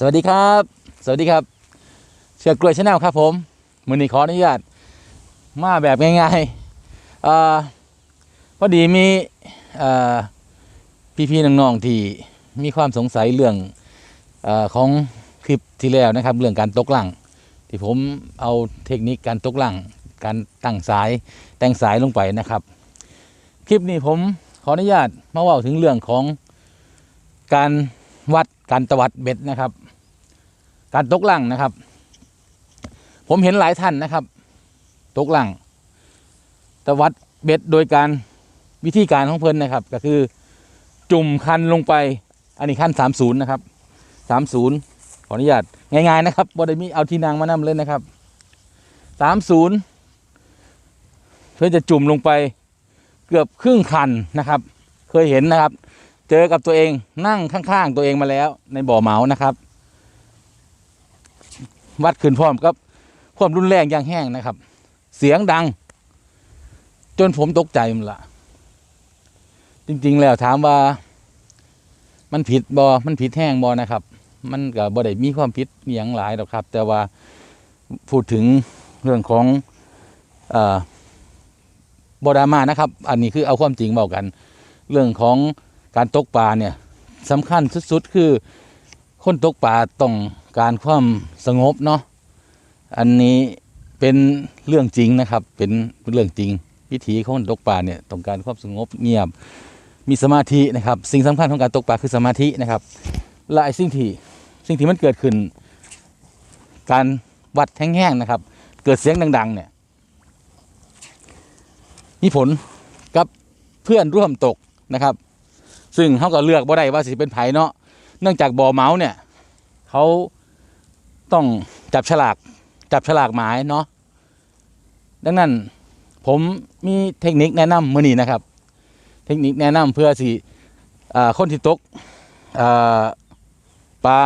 สวัสดีครับ สวัสดีครับ เชือกกล้วยชาแนลครับผมมือนี้ขออนุญาตมาแบบง่ายๆอ่าพอดีมีพี่ๆน้องๆที่มีความสงสัยเรื่องอของคลิปที่แล้วนะครับ เรื่องการตกหลังที่ผมเอาเทคนิคการตกหลังการตั้งสายแต่งสายลงไปนะครับ คลิปนี้ผมขออนุญาตมาว่าถึงเรื่องของการวัดการตวัดเบ็ดนะครับ การตกหลังนะครับ ผมเห็นหลายท่านนะครับ ตกหลังตวัดเบ็ดโดยการวิธีการของเพิ่นนะครับ ก็คือจุ่มคันลงไป อันนี้ขั้นสามศูนะครับสามศูนย์ขออนุญาตง่ายๆนะครับบอด้มีเอาที่นางมานำเลยนะครับสามศูนย์เพื่อจะจุ่มลงไปเกือบครึ่งคันนะครับ เคยเห็นนะครับ เจอกับตัวเองนั่งข้างๆตัวเองมาแล้วในบ่อเหมานะครับ วัดขึ้นพร้อมกับความรุนแรงอย่างแห้งนะครับ เสียงดัง จนผมตกใจมันละจริง ๆ แล้วถามว่า มันผิดบอมันผิดแห้งบอนะครับ มันก็บ่ได้มีความผิดอย่างหลายหรอกครับ แต่ว่าพูดถึงเรื่องของเอ่อดรามานะครับ อันนี้คือเอาความจริงบอกกัน เรื่องของการตกปลาเนี่ยสำคัญสุด ๆ คือ คนตกปลาต้องการความสงบเนาะอันนี้เป็นเรื่องจริงนะครับ เป็นเรื่องจริง วิถีของคนตกปลาเนี่ยต้องการความสงบเงียบ มีสมาธินะครับ สิ่งสำคัญของการตกปลาคือสมาธินะครับและไอ้สิ่งที่สิ่งที่มันเกิดขึ้น การวัดแห้งๆนะครับ เกิดเสียงดัง ๆ เนี่ยมีผลกับเพื่อนร่วมตกนะครับ ซึ่งเขาก็เลือกบ่ได้ว่าสิเป็นไผเนาะ เนื่องจากบ่อเมาส์เนี่ยเขาต้องจับฉลากจับฉลากหมายเนาะดังนั้นผมมีเทคนิคแนะนำมื่อนี้นะครับ เทคนิคแนะนำเพื่อสิอคนที่ตกปลา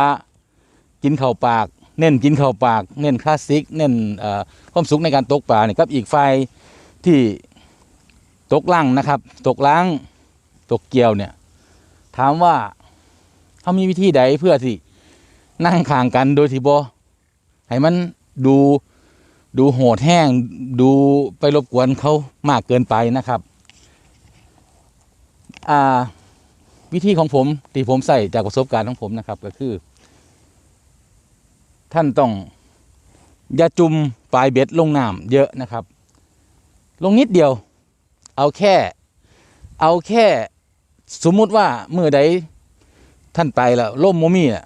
กินเข่าปาก เน้นกินเข่าปาก เน้นคลาสสิก เน้นความสุขในการตกปลาเนี่ยกับอีกไฟที่ตกล่างนะครับ ตกล้างตกเกี่ยวเนี่ย ถามว่า เขามีวิธีใดเพื่อที่นั่งข้างกันโดยที่บให้มันดูดูโหดแห้งดูไปรบกวนเขามากเกินไปนะครับ อ่า วิธีของผมที่ผมใส่จากประสบการณ์ของผมนะครับ ก็คือ ท่านต้องอย่าจุ่มปลายเบ็ดลงน้ำเยอะนะครับ ลงนิดเดียว เอาแค่ เอาแค่ สมมุติว่าเมื่อใด ท่านไปแล้วล่มโมมี่น่ะ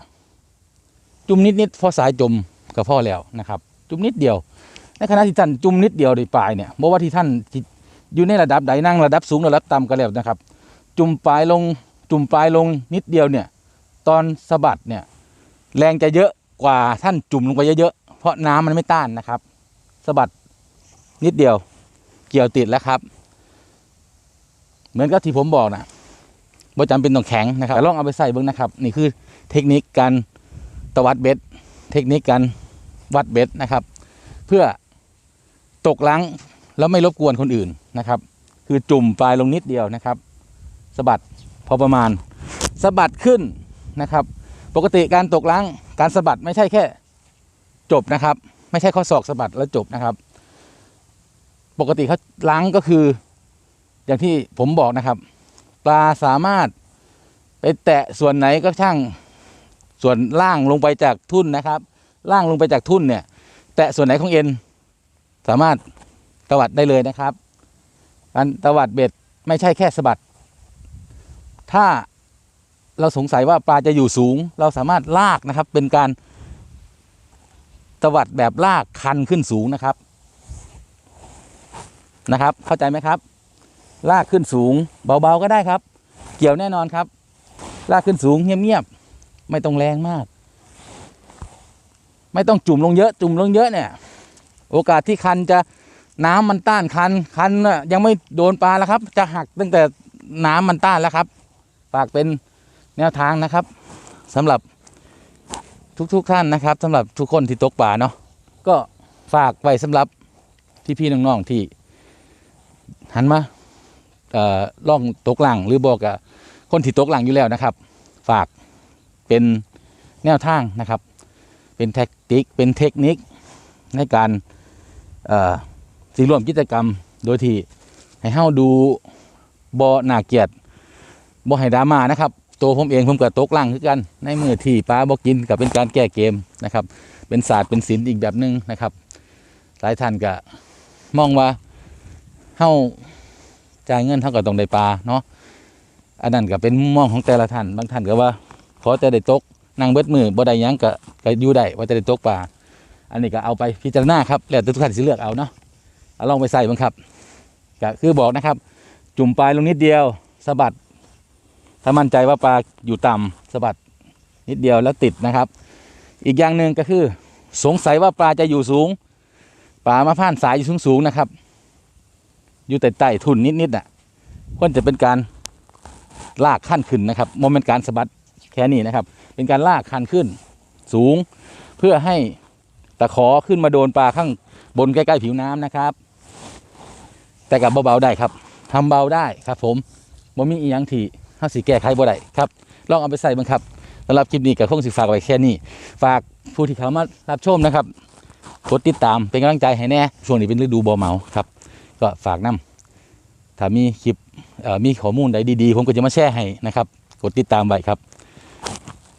จุ่มนิดนิดพอสายจมก็พอแล้วนะครับ จุ่มนิดเดียว ในขณะที่ท่านจุ่มนิดเดียวในปลายเนี่ยบอกว่าที่ท่านอยู่ในระดับใดนั่งระดับสูงระดับต่ำก็แล้วนะครับ จุ่มปลายลงจุ่มปลายลงนิดเดียวเนี่ย ตอนสะบัดเนี่ยแรงจะเยอะกว่าท่านจุ่มลงไปเยอะๆเพราะน้ำมันไม่ต้านนะครับสะบัดนิดเดียวเกี่ยวติดแล้วครับ เหมือนกับที่ผมบอกนะ บ่จำเป็นต้องแข็งนะครับแต่ลองเอาไปใส่เบิ้งนะครับ นี่คือเทคนิคการตวัดเบ็ด เทคนิคการวัดเบ็ดนะครับ เพื่อตกล้างแล้วไม่รบกวนคนอื่นนะครับ คือจุ่มปลายลงนิดเดียวนะครับสะบัดพอประมาณสะบัดขึ้นนะครับ ปกติการตกล้างการสะบัดไม่ใช่แค่จบนะครับ ไม่ใช่ข้อศอกสะบัดแล้วจบนะครับ ปกติเขาล้างก็คืออย่างที่ผมบอกนะครับ ปลาสามารถไปแตะส่วนไหนก็ช่างส่วนล่างลงไปจากทุ่นนะครับ ล่างลงไปจากทุ่นเนี่ย แตะส่วนไหนของเอ็น สามารถตวัดได้เลยนะครับการตวัดเบ็ดไม่ใช่แค่สะบัด ถ้าเราสงสัยว่าปลาจะอยู่สูง เราสามารถลากนะครับ เป็นการตวัดแบบลากคันขึ้นสูงนะครับนะครับ เข้าใจไหมครับ ลากขึ้นสูงเบาๆก็ได้ครับ เกี่ยวแน่นอนครับ ลากขึ้นสูงเงียบๆไม่ต้องแรงมาก ไม่ต้องจุ่มลงเยอะ จุ่มลงเยอะเนี่ย โอกาสที่คันจะน้ำมันต้านคันคันยังไม่โดนปลาแล้วครับ จะหักตั้งแต่น้ำมันต้านแล้วครับฝากเป็นแนวทางนะครับสำหรับทุกๆท่านนะครับสำหรับทุกคนที่ตกปลาเนาะก็ฝากไว้สำหรับพี่ๆน้องๆที่หันมา ล่องตกหลังหรือบอกกับคนที่ตกหลังอยู่แล้วนะครับ ฝากเป็นแนวทางนะครับ เป็นแท็กติกเป็นเทคนิคในการสิร่วมกิจกรรมโดยที่ให้เฮาดูบ่น่าเกียดบ่ให้ดามานะครับ ตัวผมเองผมก็ตกล่างคือกันในมือที่ปลาบ่กินก็เป็นการแก้เกมนะครับ เป็นศาสตร์เป็นศิลป์อีกแบบหนึ่งนะครับ หลายท่านก็มองว่าเฮา จ่ายเงินเท่ากับต้องได้ปลาเนาะอันนั้นก็เป็นมุมมองของแต่ละท่านบางท่านก็ว่าขอจะได้ตกนั่งเบิดมือบ่ได้ยังก็ก็อยู่ได้ว่าจะได้ตกปลาอันนี้ก็เอาไปพิจารณาครับแล้วแต่ทุกท่านสิเลือกเอาเนาะเอาลองไปใส่บ้างครับก็คือบอกนะครับ จุ่มปลายลงนิดเดียวสะบัดถ้ามั่นใจว่าปลาอยู่ต่ำสะบัดนิดเดียวแล้วติดนะครับ อีกอย่างหนึ่งก็คือ สงสัยว่าปลาจะอยู่สูงปลามาผ่านสายอยู่สูงๆนะครับ อยู่แต่ใต้ทุนนิดๆอะควรจะเป็นการลากขั้นขึ้นนะครับโมเมนต์การสะบัดแค่นี้นะครับ เป็นการลากขั้นขึ้นสูง เพื่อให้ตะขอขึ้นมาโดนปลาข้างบนใกล้ๆผิวน้ำนะครับ แต่กับเบาๆได้ครับทำเบาได้ครับผมบ่มีอีหยังที่ห้าสีแก้ไขบ่ได้ครับลองเอาไปใส่บ้างครับสำหรับคลิปนี้ก็คงสิฝากไว้แค่นี้ ฝากผู้ที่เขามารับชมนะครับกดติดตามเป็นกำลังใจให้แน่ช่วงนี้เป็นฤดูบ่เมาครับ ก็ฝากนํถ้ามีคลิปมีข้อมูลใดดีๆ ผมก็จะมาแชร์ให้นะครับ กดติดตามไว้ครับ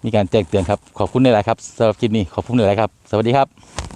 มีการแจ้งเตือนครับ ขอบคุณในหลายๆครับสำหรับคลิปนี้ขอบคุณในหลายๆครับ สวัสดีครับ